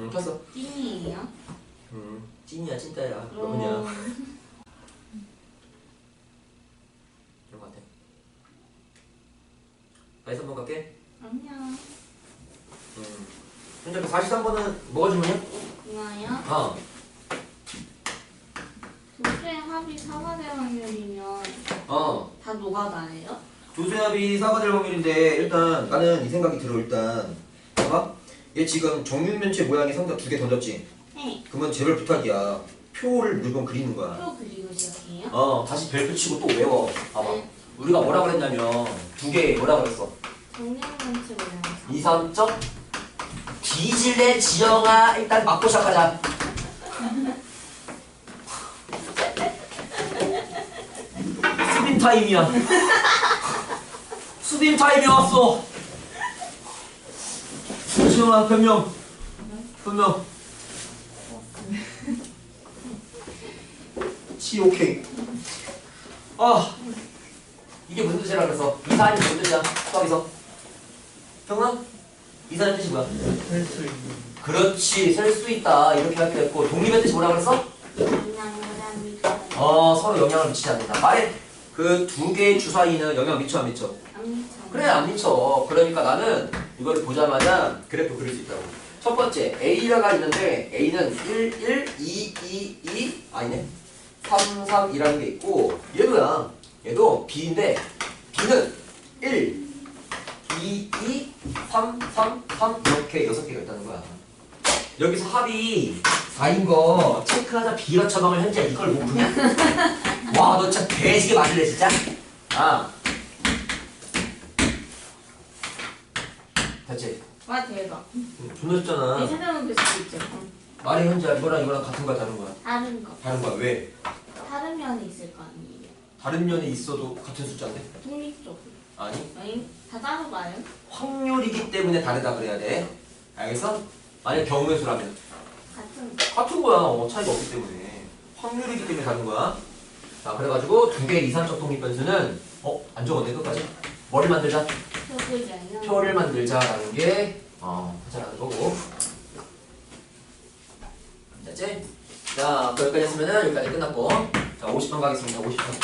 응 켰어 찐이에요? 응 찐이야 찐따야 어. 너무냐 이런 거 같아 다시 한번 갈게 안녕. 음. 현재 43번은 뭐가 질문이야? 이거요? 어 도수의 합이 사과될 확률이면 어. 다 노가다예요? 조수합이 사과될 확률인데 일단 나는 이 생각이 들어 일단 봐봐 얘 지금 정육면체 모양의 상자 두 개 던졌지? 네. 그러면 제발 부탁이야. 표를 무조건 그리는 거야. 표 그리고 시작해요? 어 다시 별표 치고 또 외워. 봐봐. 네. 우리가 뭐라 그랬냐면 두 개 뭐라 그랬어? 정량면체 모양에서. 2, 3점 뒤질래 지영아? 일단 맞고 시작하자. 수빈 타임이야. 수빈 타임이 왔어 지영아 변명 변명 치 오케이. 아 이게 무슨 뜻이라 그래서? 이사님 무슨 뜻이야? 수학에서 형아 이사님 뜻이 뭐야? 할수 있는. 그렇지 셀 수 있다. 이렇게 할때 했고 독립의 뜻이 뭐라 그랬어? 어 서로 영향을 미치지 않는다. 말해. 그 두 개의 주사위는 영향 미쳐 안 미쳐? 안 미쳐요. 그래 안 미쳐. 그러니까 나는 이걸 보자마자 그래프 그릴 수 있다고 첫 번째 A가 있는데 A는 1, 1, 2, 2, 2 아니네 3, 3, 2라는 게 있고 얘도야 얘도 B인데 B는 1, 2, 2, 3, 3, 3 이렇게 여섯 개가 있다는 거야 여기서 합이 4인 거 체크하자 비라 처방을 현재 이걸 못 푸냐? 와 너 진짜 개지게 맞을래 진짜? 아 됐지? 와 대박. 응, 존나 쉽잖아 이 세상은 될수 있죠. 응. 말의 현재 이거랑 이거랑 같은 거야 다른 거야? 다른 거. 다른 거야 왜? 다른 면이 있을 거 아니에요. 다른 면에 있어도 같은 숫자인데? 독립적으로. 아니 아니 다 따로 봐요. 확률이기 때문에 다르다 그래야 돼 알겠어? 만약 경우의 수라면 같은 거. 같은 거야 어, 차이가 없기 때문에 확률이기 때문에 다른 거야 자 그래가지고 두 개의 이산적 독립 변수는 어? 안 적었네 끝까지 뭐를 만들자? 표구잖아요. 표를 만들자라는 게 어, 하자라는 거고 됐지? 자, 여기까지 했으면은 여기까지 끝났고 자, 50번 가겠습니다. 50번